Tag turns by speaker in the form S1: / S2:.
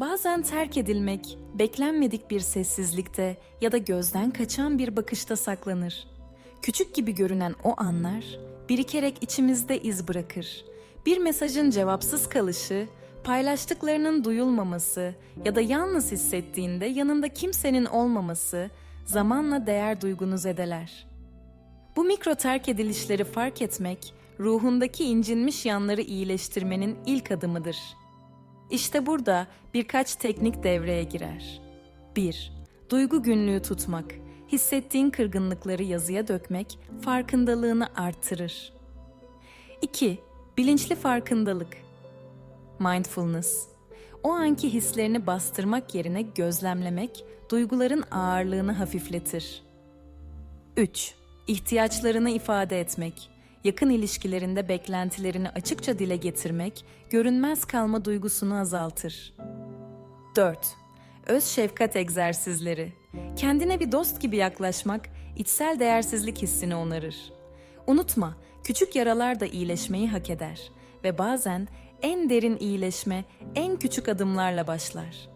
S1: Bazen terk edilmek, beklenmedik bir sessizlikte ya da gözden kaçan bir bakışta saklanır. Küçük gibi görünen o anlar, birikerek içimizde iz bırakır. Bir mesajın cevapsız kalışı, paylaştıklarının duyulmaması ya da yalnız hissettiğinde yanında kimsenin olmaması zamanla değer duygunu zedeler. Bu mikro terk edilişleri fark etmek, ruhundaki incinmiş yanları iyileştirmenin ilk adımıdır. İşte burada birkaç teknik devreye girer. 1. Duygu günlüğü tutmak. Hissettiğin kırgınlıkları yazıya dökmek farkındalığını artırır. 2. Bilinçli farkındalık. Mindfulness. O anki hislerini bastırmak yerine gözlemlemek duyguların ağırlığını hafifletir. 3. İhtiyaçlarını ifade etmek. Yakın ilişkilerinde beklentilerini açıkça dile getirmek, görünmez kalma duygusunu azaltır. 4. Öz şefkat egzersizleri. Kendine bir dost gibi yaklaşmak, içsel değersizlik hissini onarır. Unutma, küçük yaralar da iyileşmeyi hak eder ve bazen en derin iyileşme en küçük adımlarla başlar.